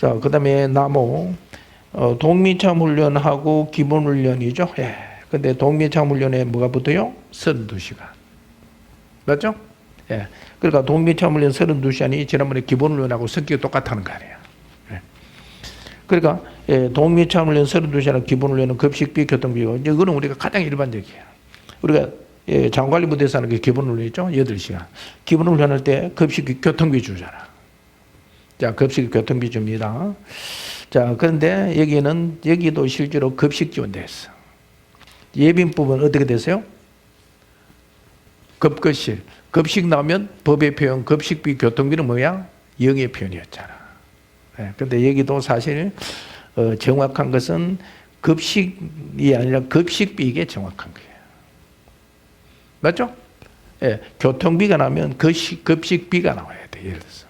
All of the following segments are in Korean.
자, 그 다음에 나무, 어, 동미참 훈련하고 기본 훈련이죠. 예. 근데 동미참 훈련에 뭐가 붙어요? 32시간. 맞죠? 예. 그러니까 동미참 훈련 32시간이 지난번에 기본 훈련하고 성격이 똑같다는 거 아니에요. 예. 그러니까 예, 동미참 훈련 32시간 기본 훈련은 급식비, 교통비고 이제 그거는 우리가 가장 일반적이에요. 우리가 예, 장관리 부대에서 하는 게 기본 훈련이죠. 8시간. 기본 훈련할 때 급식비, 교통비 주잖아. 자, 급식 교통비 줍니다. 자, 그런데 여기는, 여기도 실제로 급식 지원됐어. 예빈법은 어떻게 되세요? 급거실. 급식 나오면 법의 표현, 급식비, 교통비는 뭐야? 영의 표현이었잖아. 예, 근데 여기도 사실, 어, 정확한 것은 급식이 아니라 급식비 이게 정확한 거예요. 맞죠? 예, 교통비가 나면 급식, 급식비가 나와야 돼, 예를 들어서.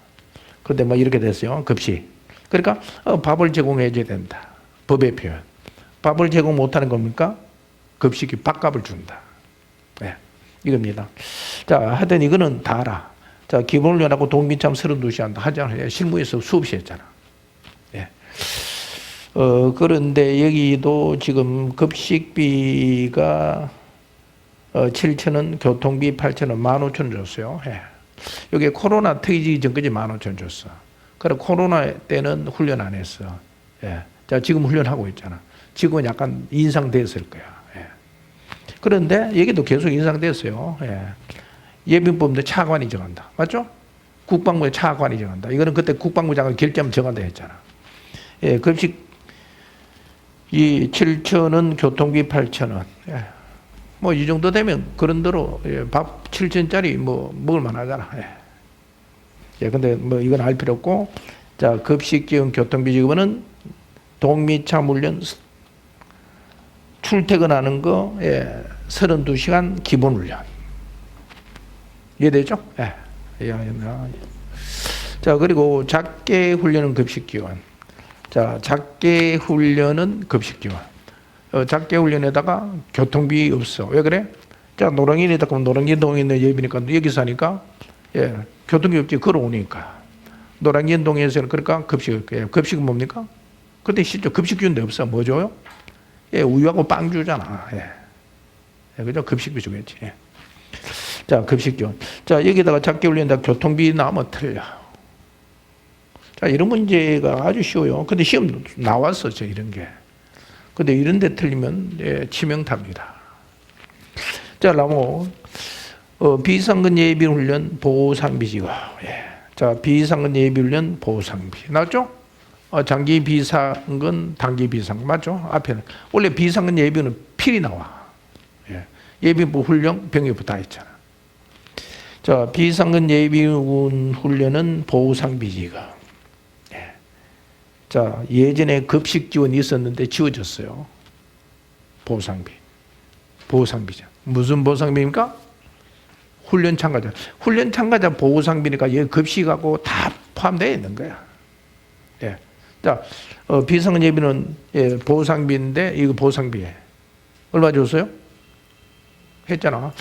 그런데 뭐 이렇게 됐어요. 급식. 그러니까 어, 밥을 제공해 줘야 된다. 법의 표현. 밥을 제공 못하는 겁니까? 급식이 밥값을 준다. 네, 이겁니다. 자, 하여튼 이거는 다 알아. 자, 기본훈련하고 동민참 32시간 하잖아요. 실무에서 수없이 했잖아. 예. 어, 그런데 여기도 지금 급식비가 어, 7천원, 교통비 8천원, 15,000원 줬어요. 예. 여기 코로나 터지기 전까지 15,000원 줬어. 그래 코로나 때는 훈련 안 했어. 예. 자 지금 훈련하고 있잖아. 지금은 약간 인상됐을 거야. 예. 그런데 여기도 계속 인상됐어요. 예. 예비법도 차관이 정한다. 맞죠? 국방부의 차관이 정한다. 이거는 그때 국방부 장관 결정 정한다 했잖아. 예, 급식 이 7천원, 교통비 8천원. 예. 뭐 이 정도 되면 그런 대로 예, 밥 7천짜리 뭐 먹을 만하잖아. 예. 예, 근데 뭐 이건 알 필요 없고 자 급식 지원 교통비 지급은 동미차 물련 출퇴근하는 거 예, 32시간 기본 훈련 이해되죠? 예. 예, 예, 예. 자 그리고 작게 훈련은 급식 지원 자 작게 훈련은 급식 지원 어, 작게 훈련에다가 교통비 없어 왜 그래? 자 노량진에다 그러면 노량진 동에 있는 예비니까 여기 사니까 예, 교통비 없지 걸어오니까 노량진 동에서는 그러니까 급식 예, 급식은 뭡니까? 근데 실제 급식 주는데 없어 뭐 줘요? 예, 우유하고 빵 주잖아. 예. 예, 그죠? 급식비 주겠지. 예. 자, 급식 지원. 자, 여기다가 작게 올린다 교통비 나면 틀려. 자, 이런 문제가 아주 쉬워요. 근데 시험 나왔었죠, 이런 게. 근데 이런 데 틀리면 예, 치명타입니다. 자, 라모. 어, 비상근 예비 훈련 보상비 지급. 예. 자, 비상근 예비 훈련 보상비. 나왔죠? 어, 장기 비상근, 단기 비상 맞죠? 앞에는 원래 비상근 예비는 필이 나와. 예. 예비부 훈련 병역부 다 있잖아. 자, 비상근 예비군 훈련은 보상비 지급. 예. 자, 예전에 급식 지원이 있었는데 지워졌어요. 보상비. 보상비죠. 무슨 보상비입니까? 훈련 참가자. 훈련 참가자 보상비니까 여기 급식하고 다 포함되어 있는 거야. 예. 자, 어, 비상근 예비는 예, 보상비인데 이거 보상비에 얼마 줬어요? 했잖아.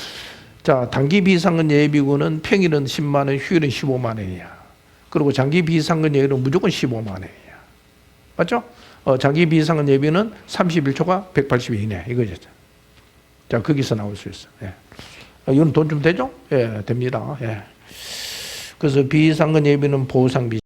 자, 단기 비상근 예비군은 평일은 10만 원, 휴일은 15만 원이야. 그리고 장기 비상근 예비는 무조건 15만 원이야. 맞죠? 어, 장기 비상근 예비는 31초가 180 이내 이거죠. 자, 거기서 나올 수 있어. 예. 어, 이건 돈 좀 되죠? 예, 됩니다. 예. 그래서 비상근 예비는 보상 비